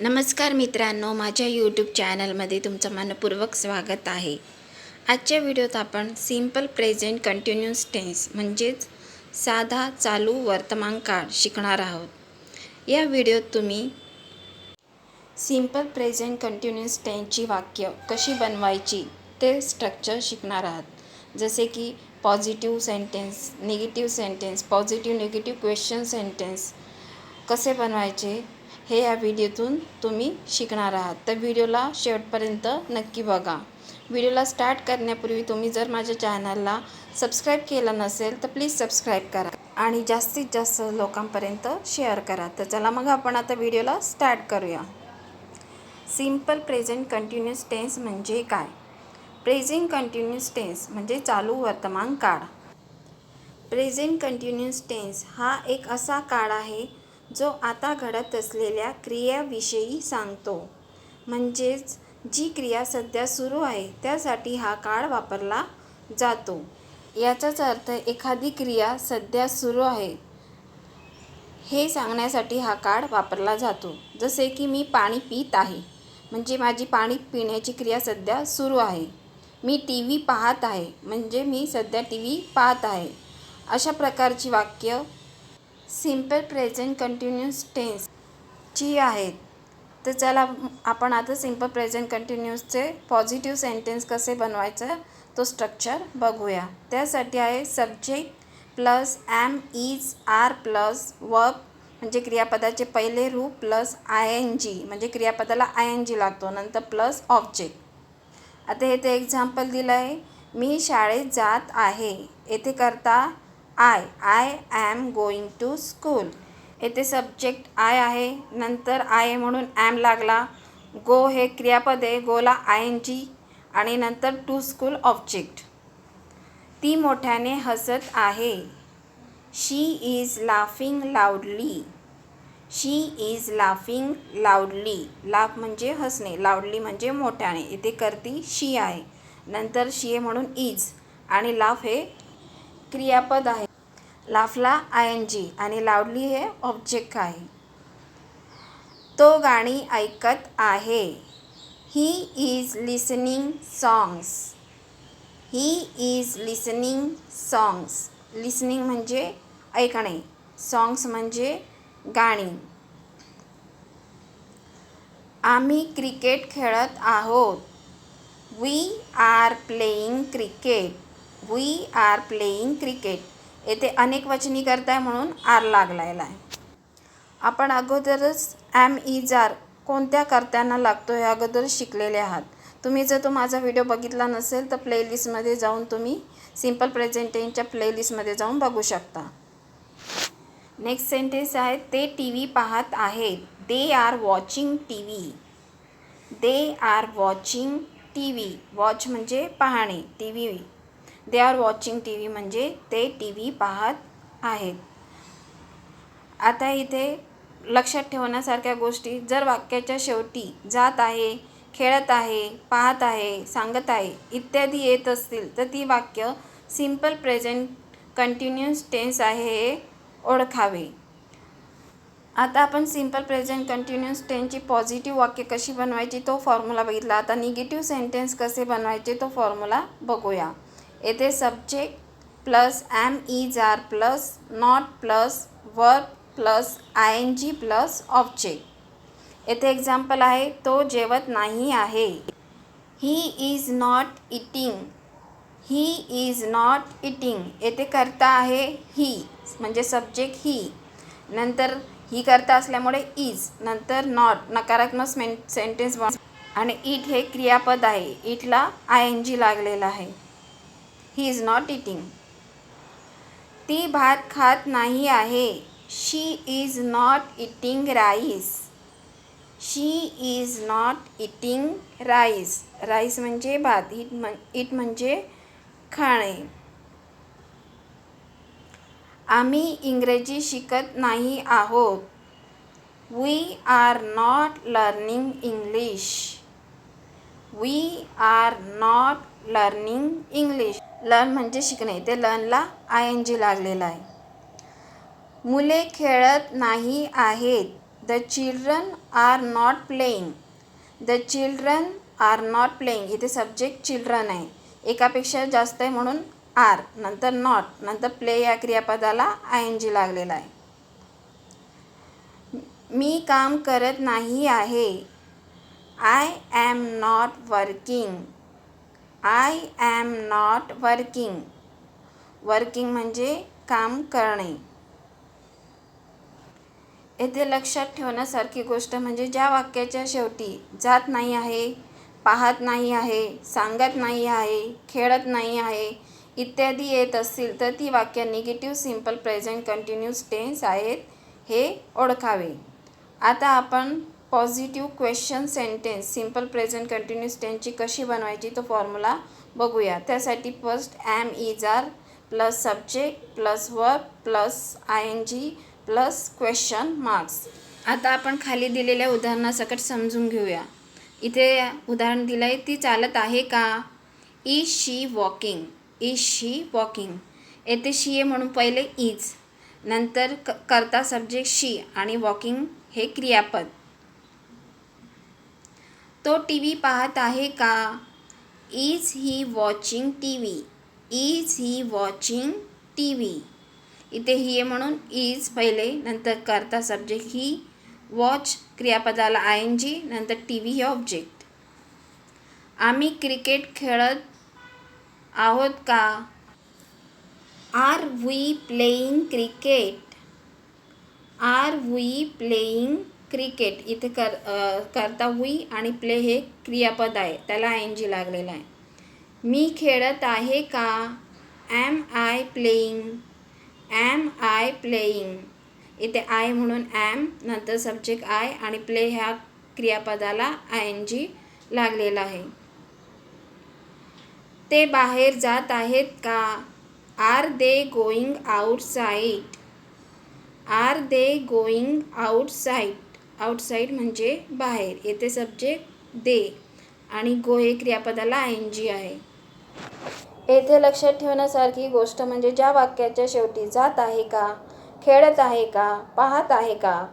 नमस्कार मित्रांनो माझ्या यूट्यूब चॅनलमध्ये तुमचं मनपूर्वक स्वागत आहे. आजच्या व्हिडिओत आपण सिंपल प्रेझेंट कंटिन्युअस टेन्स म्हणजेच साधा चालू वर्तमान काळ शिकणार आहोत. या व्हिडिओत तुम्ही सिंपल प्रेझेंट कंटिन्युअस टेन्सची वाक्य कशी बनवायची ते स्ट्रक्चर शिकणार आहात. जसे की positive sentence negative sentence positive negative question sentence कसे बनवायचे हे या व्हिडिओतून तुम्ही शिकणार आहात. तर व्हिडिओला शेवटपर्यंत नक्की बघा. व्हिडिओला स्टार्ट करण्यापूर्वी तुम्ही जर माझ्या चॅनलला सबस्क्राईब केलं नसेल तर प्लीज सबस्क्राईब करा आणि जास्तीत जास्त लोकांपर्यंत शेअर करा. तर चला मग आपण आता व्हिडिओला स्टार्ट करूया. सिंपल प्रेझेंट कंटिन्युअस टेन्स म्हणजे काय? प्रेझेंट कंटिन्युअस टेन्स म्हणजे चालू वर्तमान काळ. प्रेझेंट कंटिन्युअस टेन्स हा एक असा काळ आहे जो आता घडत असलेल्या क्रियाविषयी सांगतो. म्हणजेच जी क्रिया सध्या सुरू आहे त्यासाठी हा काळ वापरला जातो. याचाच अर्थ एखादी क्रिया सध्या सुरू आहे हे सांगण्यासाठी हा काळ वापरला जातो. जसे की मी पाणी पित आहे म्हणजे माझी पाणी पिण्याची क्रिया सध्या सुरू आहे. मी टी व्ही पाहत आहे म्हणजे मी सध्या टी व्ही पाहत आहे. अशा प्रकारची वाक्य सिंपल प्रेझेंट कंटिन्युअस टेन्सची आहेत. तर चला आपण आता सिंपल प्रेझेंट कंटिन्युअसचे पॉझिटिव्ह सेंटेन्स कसे बनवायचं तो स्ट्रक्चर बघूया. त्यासाठी आहे subject plus am is are plus verb म्हणजे क्रियापदाचे पहिले रूप प्लस आय एन जी म्हणजे क्रियापदाला आय एन जी लागतो नंतर प्लस ऑब्जेक्ट आता हे ते एक्झाम्पल दिलं आहे मी शाळेत जात आहे. येथे करता I I am going to school येथे सब्जेक्ट आय आहे. नंतर आय म्हणून ॲम लागला. गो हे क्रियापद आहे. गोला आय एन जी आणि नंतर टू स्कूल ऑब्जेक्ट ती मोठ्याने हसत आहे. She is laughing loudly she is laughing loudly laugh म्हणजे हसणे. लाऊडली म्हणजे मोठ्याने. इथे करती शी आहे. नंतर शी आहे म्हणून इज आणि लाफ हे क्रियापद आहे. लाफला आय एन जी आणि लावली हे ऑब्जेक्ट आहे. तो गाणी ऐकत आहे. He is listening songs he is listening songs listening म्हणजे ऐकणे. सॉंग्स म्हणजे गाणी. आम्ही क्रिकेट खेळत आहोत. We are playing cricket we are playing cricket येथे अनेक वचनी करताय म्हणून आर लागलेला आहे. आपण अगोदरच ॲम इज आर कोणत्या कर्त्यांना लागतो हे अगोदर शिकलेले आहात. तुम्ही जर तो माझा व्हिडिओ बघितला नसेल तर प्लेलिस्टमध्ये जाऊन तुम्ही सिंपल प्रेझेंटेनच्या प्लेलिस्टमध्ये जाऊन बघू शकता. नेक्स्ट सेंटेन्स आहे ते टी व्ही पाहत आहेत. They are watching T V they are watching T V watch म्हणजे पाहणे T V they are watching T V म्हणजे ते टी व्ही पाहत आहेत. आता इथे लक्षात ठेवण्यासारख्या गोष्टी जर वाक्याच्या शेवटी जात आहे खेळत आहे पाहत आहे सांगत आहे इत्यादी येत असतील तर ती वाक्य सिंपल प्रेझेंट कंटिन्युअस टेन्स आहे हे ओळखावे. आता आपण सिंपल प्रेझेंट कंटिन्युअस टेन्सची पॉझिटिव्ह वाक्य कशी बनवायची तो फॉर्म्युला बघितला. आता निगेटिव्ह सेंटेन्स कसे बनवायचे तो फॉर्म्युला बघूया. येथे subject plus am is are plus not plus work plus I N G plus object येथे एक्झाम्पल आहे तो जेवत नाही आहे. He is not eating he is not eating येथे करता आहे ही म्हणजे सब्जेक्ट ही नंतर ही करता असल्यामुळे इज नंतर नॉट नकारात्मक सें सेंटेन्स आणि इट हे क्रियापद आहे. इटला आय एन जी लागलेला आहे. ही इज नॉट इटिंग ती भात खात नाही आहे. She is not eating rice she is not eating rice rice म्हणजे भात इट म्हण इट म्हणजे खाणे. आम्ही इंग्रजी शिकत नाही आहोत. We are not learning English we are not learning English learn म्हणजे शिकणे. ते लर्नला आय एन जी लागलेलं आहे. मुले खेळत नाही आहेत. The children are not playing the children are not playing इथे सब्जेक्ट चिल्ड्रन आहे. एकापेक्षा जास्त आहे म्हणून आर नंतर नॉट नंतर प्ले या क्रियापदाला आय एन जी लागलेला आहे. मी काम करत नाही आहे. I am not working I am not working working म्हणजे काम करणे. येथे लक्षात ठेवण्यासारखी गोष्ट म्हणजे ज्या वाक्याच्या शेवटी जात नाही आहे पाहत नाही आहे सांगत नाही आहे खेळत नाही आहे इत्यादी येत असतील तर ती वाक्य negative simple present continuous tense आहेत हे ओळखावे. आता आपण positive question sentence simple present continuous टेन्सची कशी बनवायची तो फॉर्म्युला बघूया. त्यासाठी first am is are plus subject plus work plus I N G plus question marks आता आपण खाली दिलेल्या उदाहरणासकट समजून घेऊया. इथे उदाहरण दिलं आहे ती चालत आहे का? Is she walking is she walking येथे शी आहे म्हणून पहिले इज नंतर क करता सब्जेक्ट शी आणि वॉकिंग हे क्रियापद. तो टी व्ही पाहत आहे का? Is he watching T V. Is he watching T V. इथे ही आहे म्हणून इज पहिले नंतर करता सब्जेक्ट ही वॉच क्रियापदाला आय एन जी नंतर टी व्ही हे ऑब्जेक्ट आम्ही क्रिकेट खेळत आहोत का? Are we playing cricket are we playing cricket इथे कर करता वी आणि प्ले हे क्रियापद आहे. त्याला आय एन जी लागलेलं आहे. मी खेळत आहे का? Am I playing am I playing इथे आय म्हणून ॲम नंतर सब्जेक्ट आय आणि प्ले ह्या क्रियापदाला आय एन जी लागलेला आहे. ते बाहेर जात आहेत का? Are they going outside are they going outside outside म्हणजे बाहेर. येथे सब्जेक्ट दे आणि गो हे क्रियापदाला आय एन जी आहे. येथे लक्षात ठेवण्यासारखी गोष्ट म्हणजे ज्या वाक्याच्या शेवटी जात आहे का खेळत आहे का पाहत आहे का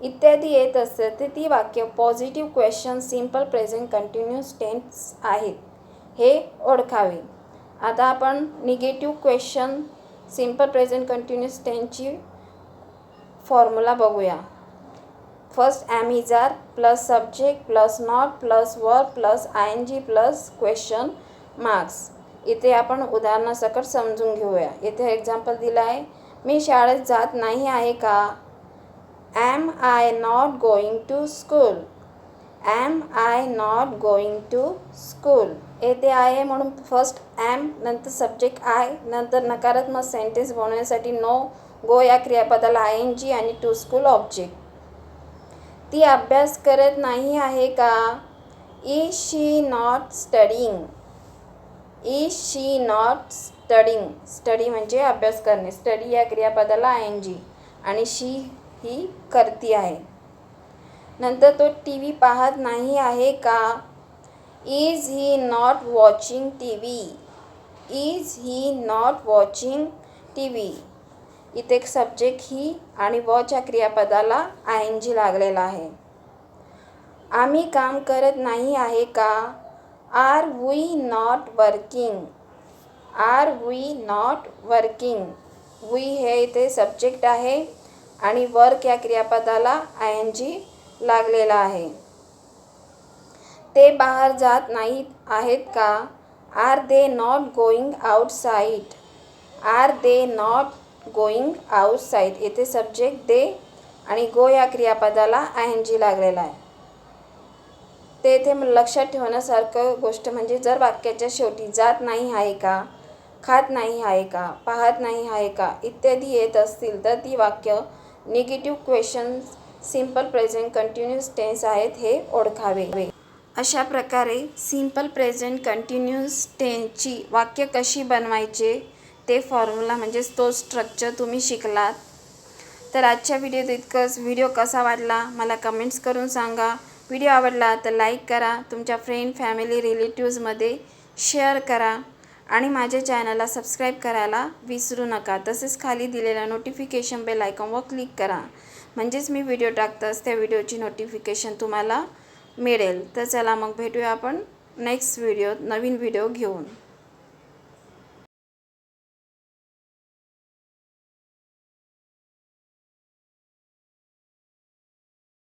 इत्यादी येत असते तर ती वाक्य positive question simple present continuous tense आहेत. हे ओळखावे. आता आपण negative question simple present continuous टेन्सची formula बघूया. First am is are plus subject plus not plus verb plus I N G plus question marks इथे आपण उदाहरणासकट समजून घेऊया. इथे एक्झाम्पल दिलं आहे. मी शाळेत जात नाही आहे का? Am I not going to school am I not going to school येथे आहे म्हणून फर्स्ट ॲम नंतर सब्जेक्ट आय नंतर नकारात्मक सेंटेन्स बनवण्यासाठी नो गो या क्रियापदाला आय एन जी आणि टू स्कूल ऑब्जेक्ट ती अभ्यास करत नाही आहे का? Is she not studying is she not studying study म्हणजे अभ्यास करणे. स्टडी या क्रियापदाला आय एन जी आणि शी ही करती आहे. नंतर तो टी व्ही पाहत नाही आहे का? Is he not watching T V is he not watching T V इथे एक सब्जेक्ट ही आणि वॉच या क्रियापदाला आय एन जी लागलेला आहे. आम्ही काम करत नाही आहे का? Are we not working are we not working we हे इथे सब्जेक्ट आहे आणि वर्क या क्रियापदाला आय एन जी लागलेला आहे. ते बाहेर जात नाही आहेत का? Are they not going outside are they not going outside येथे सब्जेक्ट दे आणि गो या क्रियापदाला आय एन जी लागलेला आहे. ते येथे लक्षात ठेवण्यासारखं गोष्ट म्हणजे जर वाक्याच्या शेवटी जात नाही आहे का खात नाही आहे का पाहत नाही आहे का इत्यादी येत असतील तर ती वाक्य negative questions simple present continuous tense आहेत हे ओळखावे. अशा प्रकारे सिंपल प्रेझेंट कंटिन्युअस टेन्सची वाक्य कशी बनवायचे ते फॉर्म्युला म्हणजेच तो स्ट्रक्चर तुम्ही शिकलात. तर आजच्या व्हिडिओत इतकंच. व्हिडिओ कसा वाटला? मला कमेंट्स करून सांगा. व्हिडिओ आवडला तर लाईक करा. तुमच्या फ्रेंड फॅमिली रिलेटिव्समध्ये शेअर करा. आणि माझ्या चॅनलला सबस्क्राईब करायला विसरू नका. तसेच खाली दिलेल्या नोटिफिकेशन बेल आयकॉनवर क्लिक करा. म्हणजेच मी व्हिडिओ टाकताच त्या व्हिडिओची नोटिफिकेशन तुम्हाला मिळेल. तर चला मग भेटूया आपण नेक्स्ट व्हिडिओ नवीन व्हिडिओ घेऊन.